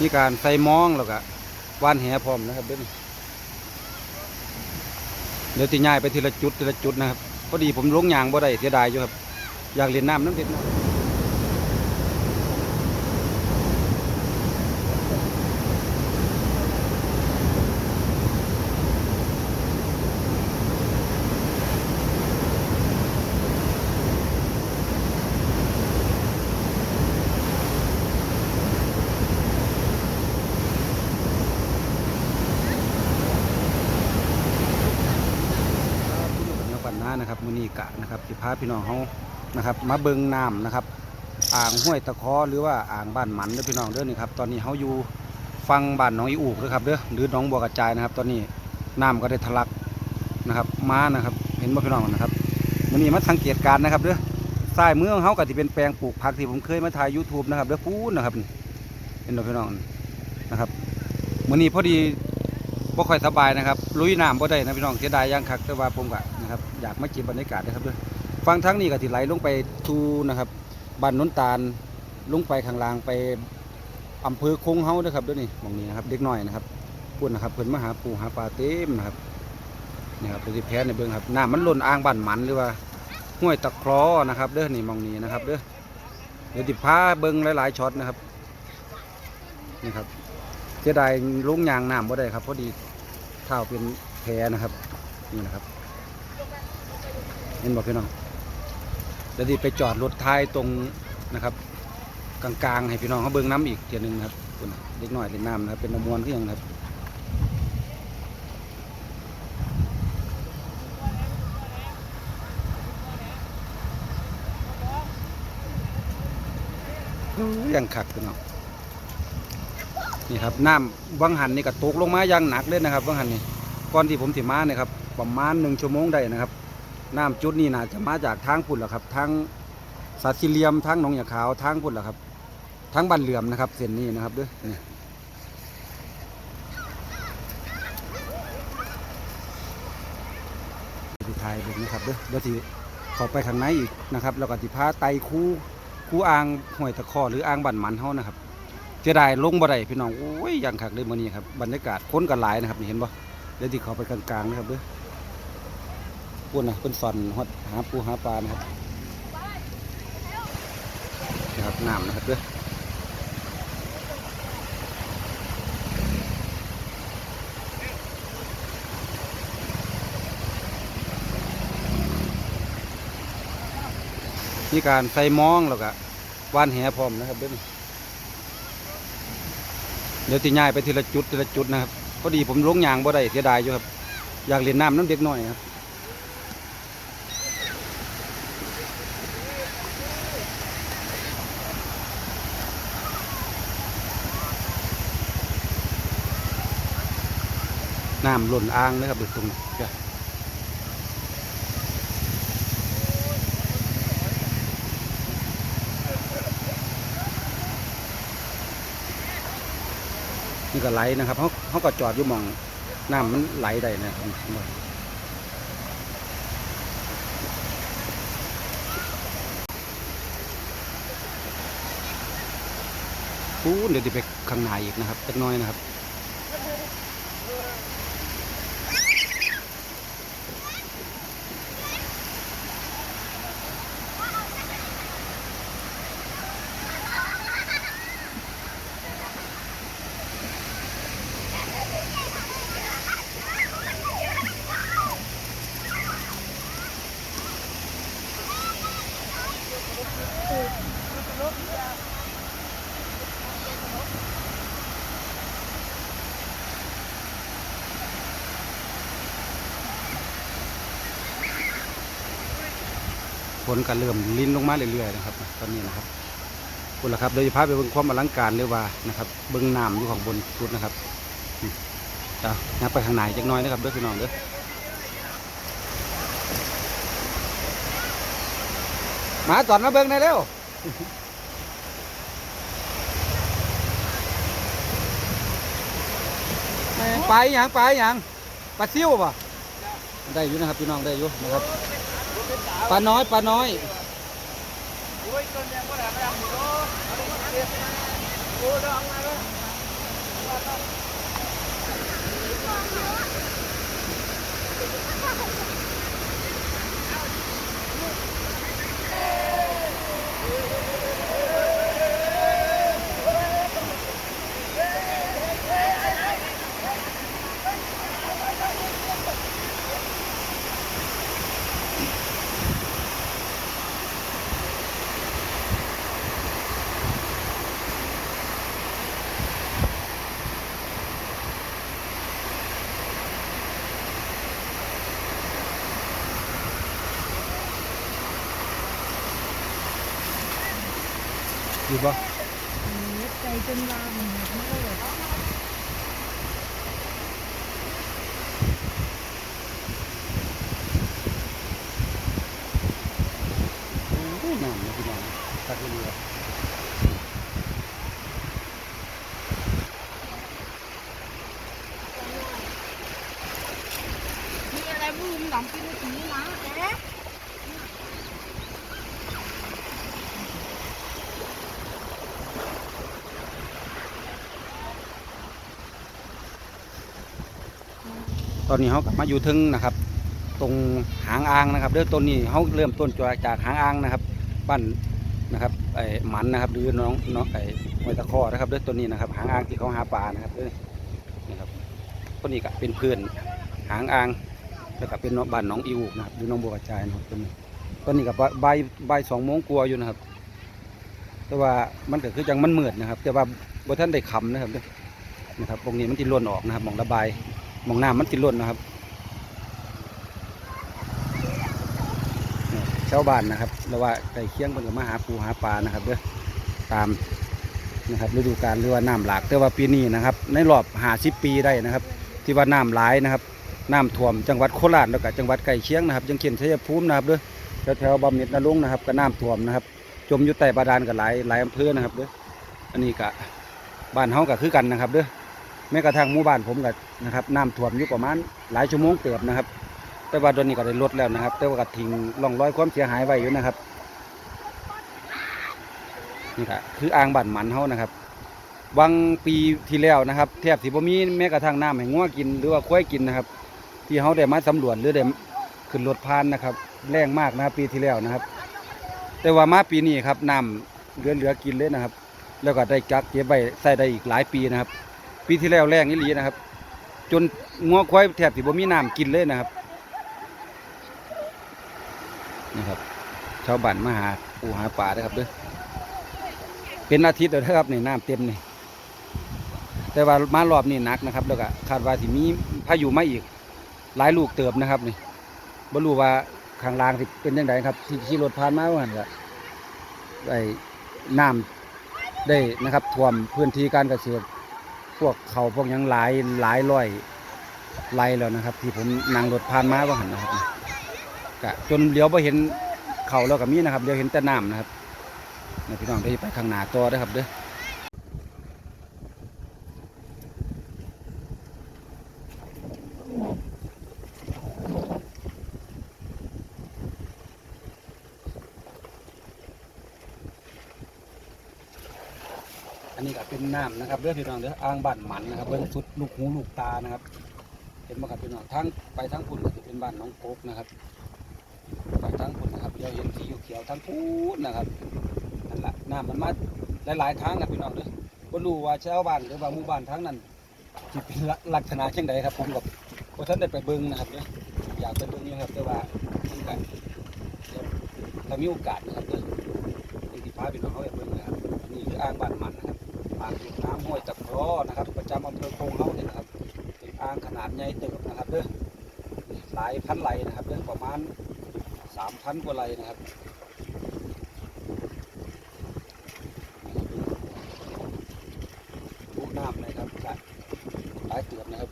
มีการใส่มองแล้วก็ว่านแหพร้อมนะครับเด้เดี๋ยวที่ย้ายไปทีละจุดทีละจุดนะครับพอดีผมลงยางบ่ได้เสียดายอยู่ครับ อยากเรียนน้ำน้ำเด็ดนะ ครับ น้านะครับมือนีกะนะครับสิพาพี่น้องเขานะครับ มาเบิงน้ำนะครับ อ่างห้วยตะเคอหรือว่าอ่างบ้านหมันเด้อพี่น้องเด้อนี่ครับตอนนี้เขาอยู่ฟังบ้านหน้องอีอูกเด้อครับเด้อหรือหน้องบัวกระจายนะครับ ตอนนี้น้ำก็ได้ทะลักนะครับมานะครับ เห็นบ่พี่น้องนะครับมือนี้มาสังเกตการณ์นะครับเด้อใต้มืองเขาก็ที่เป็นแปลงปลูกผักที่ผมเคยมาถ่าย YouTube นะครับเด้อพูนนะครับเห็นบ่พี่น้องนะครับมือนีพอดีบ่ค่อยสบายนะครับลุยน้ำบ่ได้นะพี่น้องเสียดายย่างคักแต่ว่าผมก็ นะครับอยากมาเก็บบรรยากาศนะครับด้วยฟังทั้งนี้ก็สิไหลลงไปทูนะครับบ้านนนตาลลงไปข้างล่างไปอำเภอคงเฮาด้อครับด้วยนี่มองนี้นะครับเด็กน้อยนะครับพูดนะครับเพิ่นมาหาปูหาปลาเต็มนะครับนี่ครับเป็นแพ้ในเบิ่งครับน้ำมันล้นอ่างบ้านหมันหรือว่าห้วยตะเคราะนะครับเด้อนี่มองนี้นะครับเด้อเดี๋ยวติพาเบิ่งหลายๆช็อตนะครับนี่ครับเสียดายลุงยางน้ำบ่ได้ครับพอดีเท้าเป็นแผลนะครับนี่นะครับ ห็นบอกพี่น้องเดี๋ยวดีไปจอดรถท้ายตรงนะครับ กลางๆ ให้พี่น้องเขาเบิ่งน้ำอีกเทียหนึงนะครับคุณเล็กน้อยเล่นน้ำนะครับเป็นน้ำมวนขึ้นอหย่างนะครับยังขักพี่น้องนี่ครับน้ำวังหันนี่ก็ตกลงมาอย่างหนักเลยนะครับวังหันนี่ก่อนที่ผมสิมาเนี่ยครับประมาณหนึ่งชั่วโมงได้นะครับ น้ำจุดนี้น่าจะมาจากทางพุ่นแหละครับทางสัตว์สี่เลียมทางหนองยาขาวทางพุ่นแหละครับทางบ้านเหลื่อมนะครับ เส้นนี้นะครับด้อนี่ที่ไทยเด็กนะครับเด้อเดี๋ยวสิเข้าไปข้างในอีกนะครับ แล้วก็สิพาไตคู่คู่อ่างห้วยตะคอหรืออ่างบันหมันเฮานะครับเสียดายลงบ่ได้พี่น้องโอ้ยย่างคักเลยมื้อนี้ครับบรรยากาศคนกันหลายนะครับนี่เห็นบ่เดี๋ยวที่ขาไปกลางๆนะครับเด้อพู ดนนะเป็นฝันฮอดหาปูหาปลานะครับนะครับน้ำนะครับเด้อมีการใส่มองแล้วก็ว่านแหพร้อมนะครับเด้อเดี๋ยวตีย้ายไปทีละจุดทีละจุดนะครับพอดีผมลงยางบ่ได้เสียดายอยู่ครับอยากเรียนน้ำน้ำเด็กน้อยครับ น้ำหล่นอ่างนะครับเด็กตรงนี้จ้ะนี่ก็ไหลนะครับเขาเขาก็จอดอยู่มองน้ำมันไหลได้นะครับปูนเดี๋ยวจะไปข้างในอีกนะครับเล็กน้อยนะครับ ฝนก็เริ่มลิ้นลงมาเรื่อยๆนะครับ ตอนนี้นะครับคุณละครับโดยเฉพาะไปเบิ่งความอลังการเลยว่านะครับ เบิ่งน้ำอยู่ข้างบนสุดนะครับอืมจ้างับไปข้างในจักน้อยนะครับเด้อพี่น้องเด้อมาจอดมาเบิ่งได้เร็วไปหยังไปหยังปลาซิวป่ะได้อยู่นะครับพี่น้องได้อยู่นะครับ ปลาน้อยปลาน้อย อยู่บ่ใจจนลาหมดเลยน้ำนะพี่น้องตักเรือมีอะไรบุ้มหลังกินสีนะเอ๊ะ ตอนนี้เขากลับมาอยู่ถึงนะครับ ตรงหางอ่างนะครับเรื่องต้นนี้เขาเริ่มต้นจากหางอ่างนะครับบ้านนะครับไอ้หมันนะครับหรือน้องน้องไอ้หอยตะคอนะครับเรื่องต้นนี้นะครับ หางอ่างที่เขาหาปลานะครับเด้อนะครับต้นนี้ก็เป็นเพื่อนหางอ่างแล้วก็เป็นบ้านน้องอิวนะครับหรือน้องบัวกระจายนะครับต้นนี้ต้นนี้กับใบใบสองโมงกลัวอยู่นะครับ แต่ว่ามันก็คือจังมันเหมืดนะครับ แต่ว่าบ่ท่านได้คำนะครับนะครับตรงนี้มันติล่นออกนะครับมองระบาย มองน้ำมันติดล่นนะครับเนี่ยชาวบ้านนะครับหรือว่าไก่เคียงเพิ่นก็มาหาปูหาปลานะครับเด้อตามนะครับฤดูกาลหรือว่าน้ำหลากแต่ว่าปีนี้นะครับ ในรอบหาสิปีได้นะครับ ที่ว่าน้ำหลายนะครับน้ำท่วมจังหวัดโคราชแล้วก็จังหวัดไก่เคียงนะครับยังเขียนชัยภูมินะครับเด้อแถวแถวๆบำเหน็จนรงค์นะครับก็น้ำท่วมนะครับ จมอยู่ใต้บาดาลกับหลายหลายอำเภอนะครับเด้ออันนี้ก็บ้านเฮาก็คือกันนะครับเด้อ แม้กระทั่งหมู่บ้านผมก็นะครับน้ำท่วมอยู่ประมาณหลายชั่วโมงเติบนะครับ แต่ว่าตอนนี้ก็ได้ลดแล้วนะครับ แต่ว่าก็ทิ้งร่องรอยความเสียหายไว้อยู่นะครับนี่ก็คืออ่างบ้านหมันเฮานะครับวังปีที่แล้วนะครับแทบสิบ่มีแม้กระทั่งน้ำให้งัวกินหรือว่าควายกินนะครับ ที่เฮาได้มาสำรวจหรือได้ขึ้นรถพานนะครับ แรงมากนะครับปีที่แล้วนะครับ แต่ว่ามาปีนี้ครับน้ำเหลือเหลือกินเลยนะครับ แล้วก็ได้กักเก็บไว้ใส่ได้อีกหลายปีนะครับ ปีที่แล้วแรงนี่ลีนะครับ จนงัวควายแทบสิบ่มีน้ำกินเลยนะครับนะครับชาวบ้านมาหาปูหาปลาเด้อครับเด้อเป็นอาทิตย์แล้วนะครับนี่น้ำเต็มนี่แต่ว่ามารอบนี้หนักนะครับ แล้วก็คาดว่าสิมีพายุมาอีก หลายลูกเติบนะครับนี่บ่รู้ว่าข้างล่างสิเป็นยังไงครับที่ขี่รถผ่านมาว่าหันก็ได้น้ำได้นะครับท่วมพื้นที่การเกษตร พวกเขาพวกยังหลายหลายร้อยไร่แล้วนะครับ ที่ผมนั่งรถผ่านมาว่าหันนะครับกะจนเลี้ยวไปเห็นเขาแล้วกับมีนะครับเลี้ยวเห็นแต่น้ำนะครับพี่น้องได้ไปข้างหน้าต่อได้ครับเด้ออันนี้ก็เป็น นะครับเด้อพี่น้องเด้ออ่างบ้านหมันนะครับเบิ้งสุดลูกหูลูกตานะครับ เห็นไหมครับพี่น้องทั้งไปทั้งพุ่นก็จะเป็นบ้านน้องโป๊กนะครับไปทั้งพุ่นนะครับเราเห็นที่เขียวทั้งพุ่นนะครับนั่นแหละน้ำมันมาหลายๆทางนะพี่น้องเด้อบ่รู้ว่าชาวบ้านหรือว่าหมู่บ้านทั้งนั้นที่เป็นลักษณะเช่นใดครับผมกับบ่ท่านได้ไปเบิ่งนะครับเด้ออยากไปเบิ่งอยู่ครับแต่ว่ามันก็เดี๋ยวถ้ามีโอกาสนะครับเด้อที่พาพี่น้องเขาไปเบิ่งนะครับนนี้คืออ่างบ้านมันนะ อ่างเก็บน้ำห้วยตะเครอนะครับ ประจำอำเภอโคงเฮาเนี่ยนะครับเป็นอ่างขนาดใหญ่เติบนะครับเด้อหลายพันไหลนะครับเด้อประมาณสามพันกว่าไรนะครับลูกน้ำนะครับหลายหลเตือนะครับ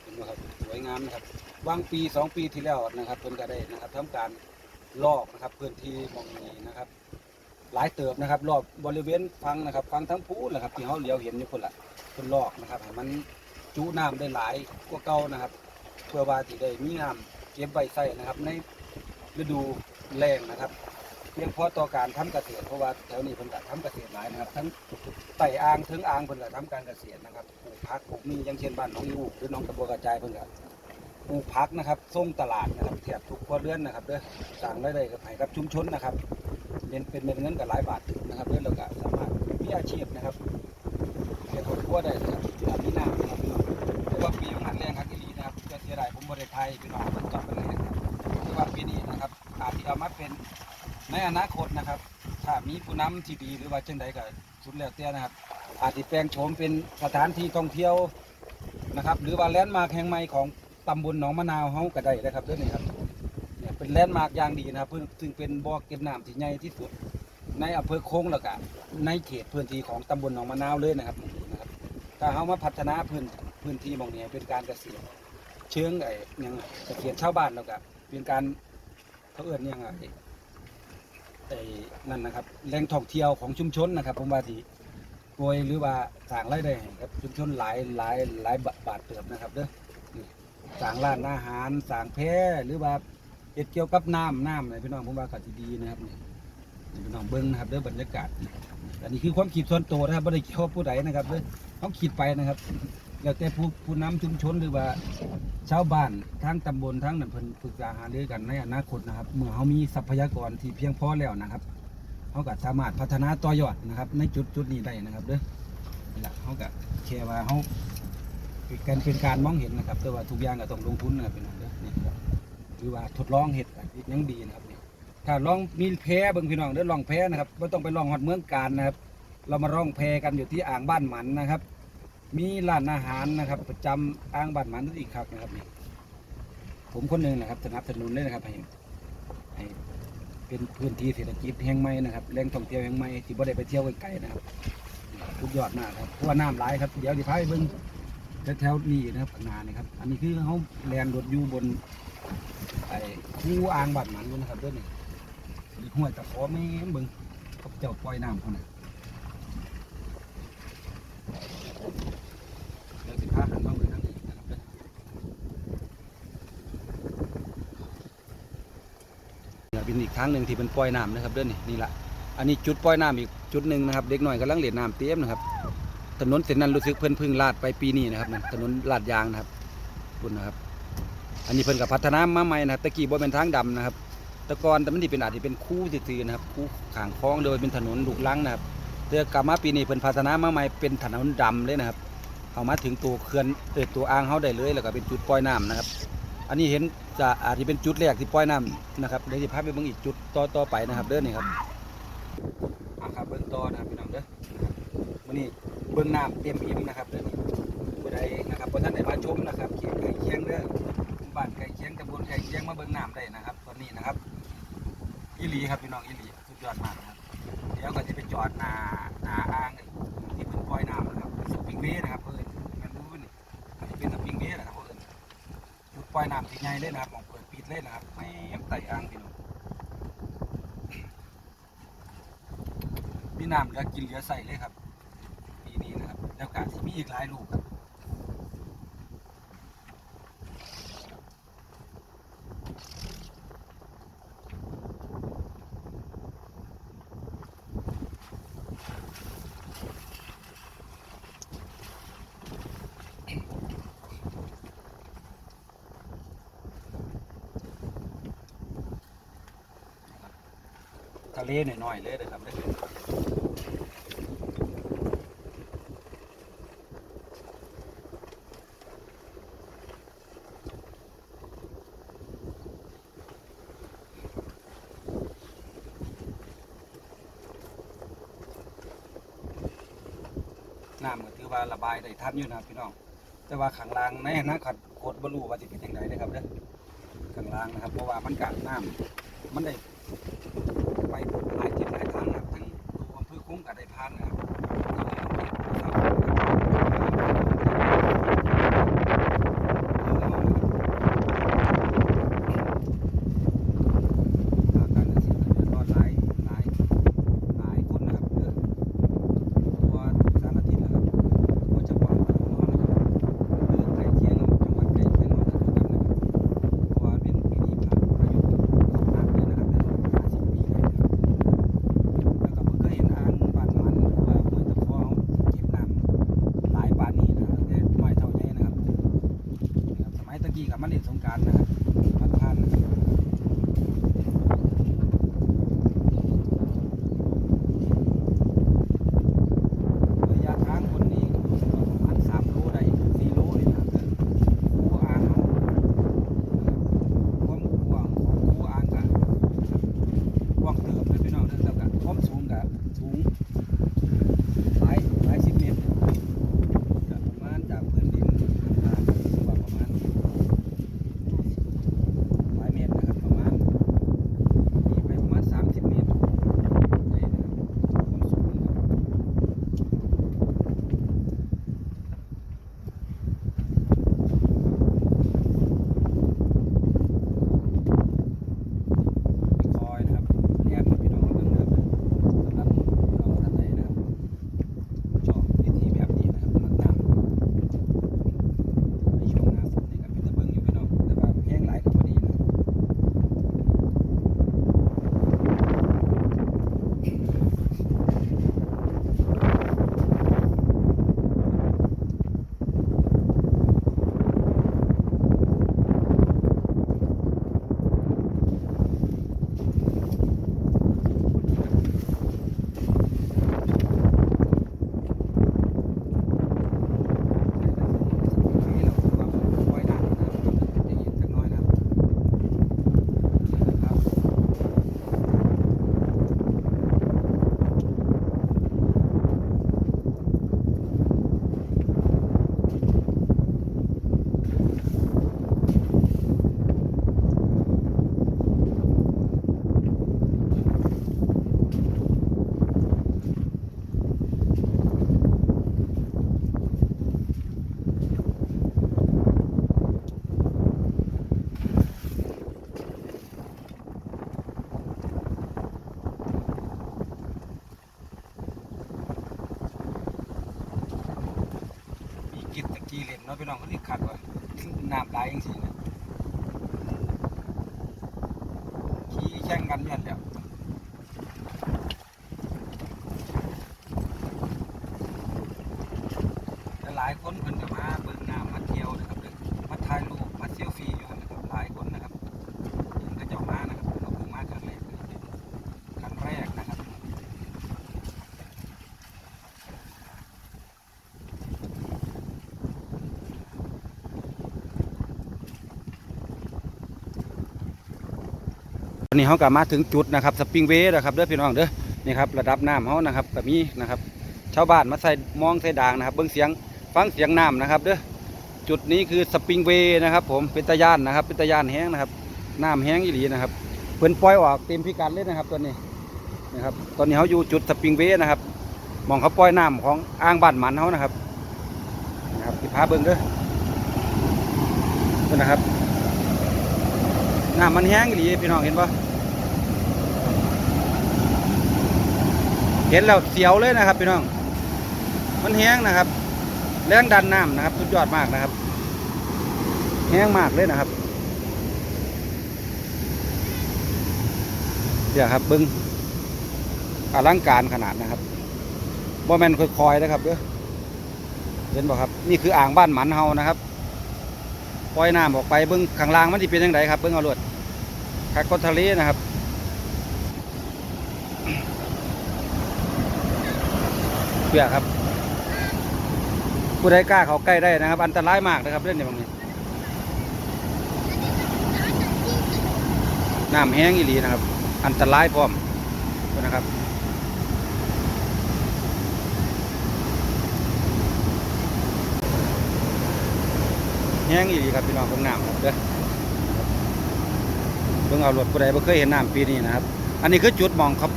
เห็นไหมครับสวยงามนะครับวางปีสองปีที่แล้วนะครับเพิ่นก็ได้นะครับทำการลอกนะครับพื้นที่มองนี้นะครับ หลายเติบนะครับรอบบริเวณฟังนะครับฟังทั้งพูนะครับที่เขาเลี้ยวเห็นอยู่คนละเพิ่นลอกนะครับให้มันจุน้ำได้หลายกว่าเก่านะครับเพื่อว่าที่ได้มีน้ำเก็บไว้ใส่นะครับ ในฤดูแล้งนะครับเพียงพอต่อการทำเกษตรเพราะว่าแถวนี้เพิ่นก็ทำเกษตรหลายนะครับ ทั้งไต่อ่างถึงอ่างเพิ่นก็ทำการเกษตรนะครับปลูกผักปลูกมีอย่างเช่นบ้านหนองยูหรือหนองกระบัวกระจายเพิ่นก็ ปลูกผักนะครับส่งตลาดนะครับแทบทุกครัวเรือนนะครับเด้อสร้างรายได้กับให้กับชุมชนนะครับเป็นเป็นเงินกับหลายบาทนะครับเด้อแล้วก็สามารถมีอาชีพนะครับเลี้ยงครอบครัวได้นะครับมนี้น้ำนะครับพี่น้องเพราะว่าปีมันแรงครับอีหลีนะครับจะเสียดายผมบ่ได้ไทยพี่น้องมันจอดไปเลยนะครับแต่ว่าปีนี้นะครับอาจจะเอามาเป็นในอนาคตนะครับ ถ้ามีผู้นำที่ดีหรือว่าเจังใดก็สุดแล้วแต่นะครับ อาจจะแปลงโฉมเป็นสถานที่ท่องเที่ยวนะครับ หรือว่าแลนด์มาร์คแห่งใหม่ของ ตำบลหนองมะนาวเฮาก็ได้นะครับเด้อนี่ครับเนี่ยเป็นแลนด์มาร์คอย่างดีนะครับเพิ่งซึ่งเป็นบ่อเก็บน้ำที่ใหญ่ที่สุด ในอำเภอโค้งแล้วก็ในเขตพื้นที่ของตำบลหนองมะนาวเลยนะครับนะครับถ้าเฮามาพัฒนาพื้นพื้นที่หมองนี้ให้เป็นการเกษตรเชิงไอ้ยังเกษตรชาวบ้านแล้วก็เป็นการเขาเอิ้นยังไงไอ้นั่นนะครับแหล่งท่องเที่ยวของชุมชนนะครับผมว่าที่โกยหรือว่าสร้างรายได้ให้กับชุมชนหลายหลายหลายบาทเติบนะครับเด้อ สร้างร้านอาหารสร้างแพหรือว่าเฮ็ดเกี่ยวกับน้ำน้ำอะไรพี่น้องผมว่าก็สิดีนะครับนี่นี่พี่น้องเบิ้งนะครับเด้อบรรยากาศอันนี้คือความคิดส่วนตัวนะครับไม่ได้เกี่ยวกับผู้ใดนะครับเด้อเขาคิดไปนะครับแล้วแต่ผู้ผู้นำชุมชนหรือว่าชาวบ้านทั้งตำบลทั้งนั้นเพิ่นปรึกษาหารือกันในอนาคตนะครับ เมื่อเขามีทรัพยากรที่เพียงพอแล้วนะครับเขาก็สามารถพัฒนาต่อยอดนะครับ ในจุดจุดนี้ได้นะครับเด้อนี่แหละเขาก็แค่ว่าเขา เป็นการเป็นการมองเห็นนะครับ แต่ว่าทุกอย่างก็ต้องลงทุนนะครับพี่น้องเด้อนี่ครับหรือว่าทดลองเห็ดกันยังดีนะครับนี่ถ้าลองมีแพเบิ่งพี่น้องเด้อลองแพ้นะครับไม่ต้องไปลองฮอดเมืองการนะครับ เรามาร่องแพ้กันอยู่ที่อ่างบ้านหมันนะครับ มีร้านอาหารนะครับ ประจำอ่างบ้านหมันนั่นอีกครับนะครับนี่ผมคนหนึ่งนะครับสนับสนุนเลยนะครับให้ให้เป็นพื้นที่เศรษฐกิจแห่งใหม่นะครับแหล่งท่องเที่ยวแห่งใหม่ที่บ่ได้ไปเที่ยวไกลๆนะครับทุกยอดมากครับเพราะว่าน้ำไหลายครับเดี๋ยวที่พาไปเบิ่ง แถวๆนี้นะครับข้างหน้านี่ครับ อันนี้คือเขาแลนรถอยู่บนไอ้คูอ่างบ้านหมันอยู่นะครับเด้อนี่ห้วยตะขอแม่เบิ่งเขาเจ้าปล่อยน้ำเขาน่ะเดี๋ยวสิพาหันมาเบิ่งทางนี้นะครับเด้อเนี่ยเป็นอีกทางหนึ่งที่เป็นปล่อยน้ำนะครับเด้อนี่นี่ละอันนี้จุดปล่อยน้ำอีกจุดหนึ่งนะครับ เด็กหน่อยกำลังเล่นน้ำเต็มนะครับ ถนนเส้นนั้นรู้สึกเพิ่นพึ่งลาดไปปีนี้นะครับนั่นถนนลาดยางนะครับคุณนะครับ อันนี้เพิ่นกับพัฒนามาใหม่นะครับตะกี้บ่เป็นทางดำนะครับต่ก่อนแต่มันที่เป็นอาจจะเป็นคู่ซื่อๆนะครับคู่ขางคล้องโดยเป็นถนนลูกลังนะครับเรือกลับมาปีนี้เพิ่นพัฒนามาใหม่เป็นถนนดำเลยนะครับเอามาถึงตัวเขื่อนเออตัวอ่างเฮาได้เลย แล้วก็เป็นจุดปล่อยน้ำนะครับ อันนี้เห็นจะอาจจะเป็นจุดแรกที่ปล่อยน้ำนะครับเดี๋ยวจะพาไปเบิ่งอีกจุดต่อต่อไปนะครับเด้อนี่ครับอะครับเบิ่งต่อนะครับพี่น้องเด้อมื้อนี้ บิ่งน้ำเต็มอิ่มนะครับเด้อนี่ผู้ใดนะครับบ่ทันได้มาชมนะครับเขตใกล้เคียงเด้อบ้านใกล้เคียงตำบลใกล้เคียงมาเบิ่งน้ำได้นะครับ ตอนนี้นะครับอีหลีครับพี่น้องอีหลีสุดยอดมากนะครับเดี๋ยวก็จะไปจอดหนาหนาอ่างที่เป็นปล่อยน้ำนะครับสปริงเวย์นะครับเพื่อนแมนบูนี่อันนี้เป็นสปริงเวย์นะครับเพื่อนจุดปล่อยน้ำที่ใหญ่เลยนะครับมองเปิดปิดเลยนะครับไม่ไต่อ่างพี่น้องมีน้ำเหลือกินเหลือใส่เลยครับ แล้วก็สิมีอีกหลายลูกครับทะเลหน่อยๆเลยนะครับ น้ำก็ถือว่าระบายได้ทันอยู่นะพี่น้อง แต่ว่าขังล่างในอนะขัดโคตรบรูว่าจะเป็นยังไงนะครับเด้อขังล่างนะครับ เพราะว่ามันกัดน้ำมันได้ไปหลายทิศหลายทางนะครับทั้งตัวอำเภอคุ้งกับได้พานนะครับก็เลยต้องเก็บนะครับการเกษตรเดือดร้อนหลายหลายหลายคนนะครับเด้อตัวสารทิศนะครับโดยเฉพาะบ้านของเรานะครับเรื่องใกล้เคียงกับจังหวัดใกล้เคียงเรานะครับเพราะว่าเป็นปีนี้ผ่านอายุหนักเลยนะครับห้าสิบปีเลยนะครับ กี้กับมาเล่ นสงการนะครับ เล่นเนาะพี่น้องก็นี่ขัดว่าน้ำไหลจังๆขี้แข่งกันอยันเดียวแต่หลายคนเพิ่นก็มาเบิ่งน้ำมาเที่ยวนะครับเด้อมาถ่ายรูปมาเซลฟี่อยู่นะครับหลายคนนะครับเพิ่นก็เจ้ามานะครับเราเพิ่งมาครั้งแรกเลยเป็นครั้งแรกนะครับ ตอ นี้เขากลับมาถึงจุดนะครับสปริงเวย์นะครับเด้อพี่น้องเด้อนี่ครับระดับน้ำเขานะครับก็มีนะครับ ชาวบ้านมาใส่มองใส่ด่างนะครับ เบิ้งเสียงฟังเสียงน้ำนะครับเด้อจุดนี้คือสปริงเวย์นะครับ ผมเป็นตะยานนะครับ เป็นตะยานแห้งนะครับน้ำแห้งอีหลีนะครับเพิ่นปล่อยออกเต็มพิกัดเลยนะครับตัวนี้นะครับตอนนี้เขาอยู่จุดสปริงเวย์นะครับมองเขาปล่อยน้ำของอ่างบ้านหมันเขานะครับนะครับที่พาเบิ้งเด้อเพิ่นนะครับน้ำมันแห้งอีหลีพี่น้องเห็นปะ เห็นแล้วเสียวเลยนะครับพี่น้อง มันแห้งนะครับ แรงดันน้ำนะครับ สุดยอดมากนะครับ แห้งมากเลยนะครับเดี๋ยวครับบิ้งอลังการขนาดนะครับบ่แมนค่อยๆนะครับเด้อเห็นบ่ครับ นี่คืออ่างบ้านหมันเฮานะครับ ปล่อยน้ำออกไปเบิ้งข้างล่างมันจะเป็นยังไงครับเบิ้งเอาลวดคักก้นทะเลนะครับ เพื่อครับ ผู้ใดกล้าเขาใกล้ได้นะครับ อันตรายมากนะครับเรื่นี้บางนี้น้ำแห้งอีหลีนะครับ อันตรายพร้อมนะครับแห้งอีหลีครับพี่น้องเบิ่งน้ำครับเด้อเบิ่งเอารถผู้ใดบ่เคยเห็นน้ำปีนี้นะครับ อันนี้คือจุดมองครับ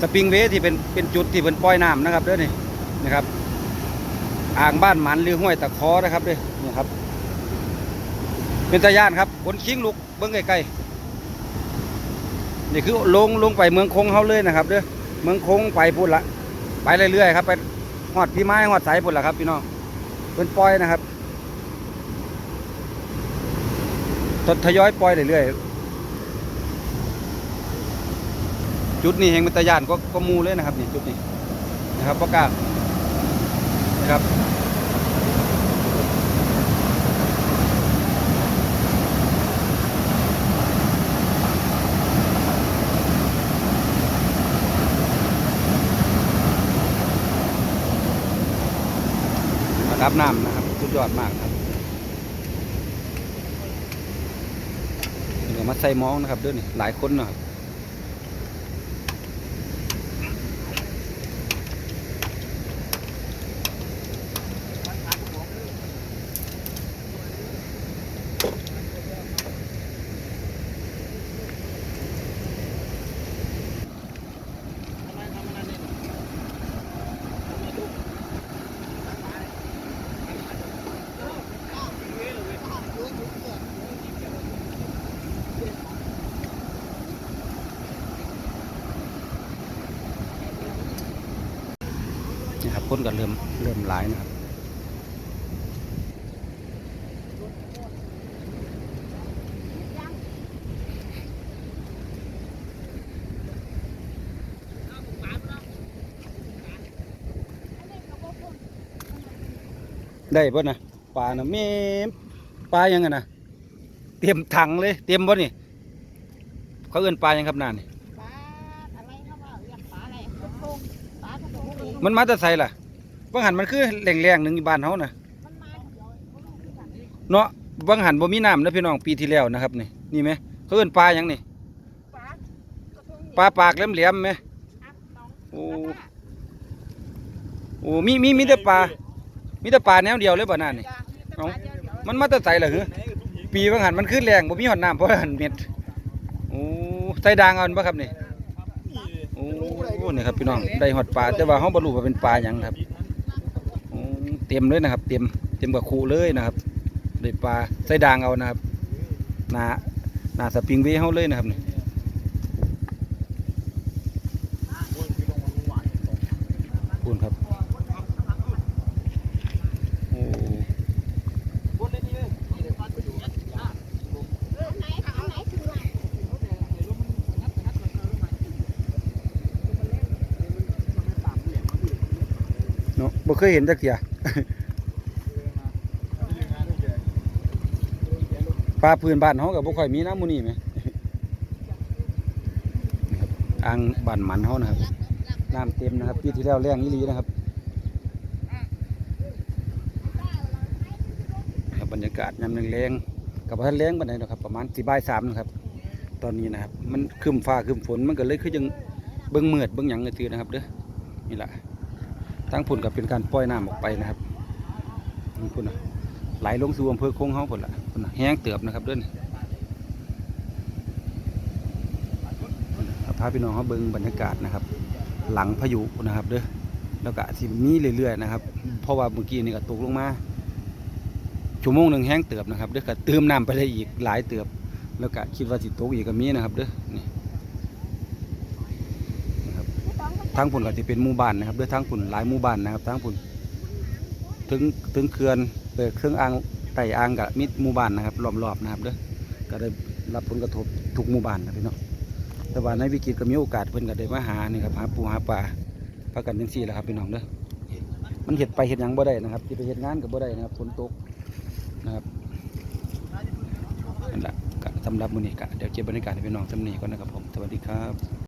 สปริงเวที่เป็นเป็นจุดที่เป็นปล่อยน้ำนะครับเด้อนี่ นะครับ อ่างบ้านหมันหรือห้วยตะคอนะครับเด้อนี่ครับ เป็นตะยานครับบนคิงลูกเบิ้องใกล้ๆนี่คือลงลงไปเมืองคงเขาเลยนะครับเด้อเมืองคงไปพุ่นละไปเรื่อยๆครับไปหอดพี่ไม้หอดสายพุ่นละครับพี่น้องเป็นปล่อยนะครับททยอยปล่อยเรื่อยๆจุดนี้เฮงเป็นตะยานก็ก็มูเลยนะครับนี่จุดนี้นะครับประกล้าศ ครับรับน้ำนะครับ สุดยอดมากครับเดี๋ยวมาใส่มองนะครับด้วยนี่หลายคนนะครับ นี่ครับคนก็เริ่มเริ่มหลายนะครับได้ป่ะนะปลานะแม่มปลายังไงนะเตรียมถังเลย เตรียมบ่นี่เขาเอิ้นปลายังครับนานนี่ มันมาแต่ไสล่ะบางหันมันคือแหล่งๆหนึ่งบ้านเฮานะเนเนาะบางหันบ่มีน้ำนะพี่น้องปีที่แล้วนะครับนี่นี่ไหมเขาเอิ้นปลาหยังนี่ปลาปลากแหลมๆไหมโอ้โอ้มีมีมีแต่ปลามีแต่ปลาแนวเดียวเลยบ่นั่นนี่เอ้ามันมาแต่ไสล่ะเหรอปีบางหันมันคือแรงบ่มีหอดน้ำเพราะหันเม็ดโอ้ใส่ดางเอาอันบ่ครับนี่ นี่ครับพี่น้องได้หอดปลาแต่ว่าเฮาบรรลุว่าเป็นปลาอย่างครับเต็มเลยนะครับ เต็มเต็มกับคูเลยนะครับได้ปลาใส่ดางเอานะครับหนาหนาสปริงเวย์เขาเลยนะครับนี่พูนครับโอ้ ไหนเอาไหนถึงไหน เนาะบ่เคยเห็นจักเที่ยปลาพื้นบ้านเฮาก็บ่ค่อยมีน้ำมูนี่แหมครับอ่างบ้านหมันเฮานะครับน้ำเต็มนะครับปีที่แล้วแรงอีหลีนะครับครับบรรยากาศยามแรงๆกับบ่ทันแรงปานใดดอกครับ ประมาณสิบ่ายสามนะครับ ตอนนี้นะครับ มันครึ้มฟ้าครึ้มฝนมันก็เลยคือจังเบิ่งเมือดเบิ่งหยังซื่อนะครับเด้อนี่แหละ ทั้งพุ่นก็เป็นการปล่อยน้ำออกไปนะครับนี่พุ่นนะไหลลงสู่อำเภอคงเฮาพุ่นละพุ่นนะแห้งเติบนะครับเด้อนพาพี่น้องเขาเบิ่งบรรยากาศนะครับ หลังพายุนะครับเด้อแล้วก็สิมีเรื่อยๆนะครับ เพราะว่าเมื่อกี้นี่ก็ตกลงมาชั่วโมงหนึ่งแห้งเติบนะครับเด้อก็เติมน้ำไปได้อีกหลายเติบ แล้วก็คิดว่าสิตกอีกก็มีนะครับเด้อนี่นะครับ ทางผุนก็จะเป็นหมู่บ้านนะครับด้วยทางผุนหลายหมู่บ้านนะครับทางผุนถึงถึงเขื่อนเปิดเครื่องอ่างไต่อ่างกับมิดหมู่บ้านนะครับรอบๆนะครับเด้อก็ได้รับผลกระทบทุกหมู่บ้านนะพี่น้องแต่ว่าในวิกฤตก็มีโอกาสเพิ่นก็ได้มาหานี่ครับหาปูหาปลาพากันจังซี่แหละครับพี่น้องเด้อมันเห็ดไปเห็ดยังบ่ได้นะครับที่ไปเห็ดงานก็บ่ได้นะครับฝนตกนะครับนั่นแหละสำหรับมือนี้ก็เดี๋ยวเก็บบรรยากาศให้พี่น้องสำนีก่อนนะครับผมสวัสดีครับ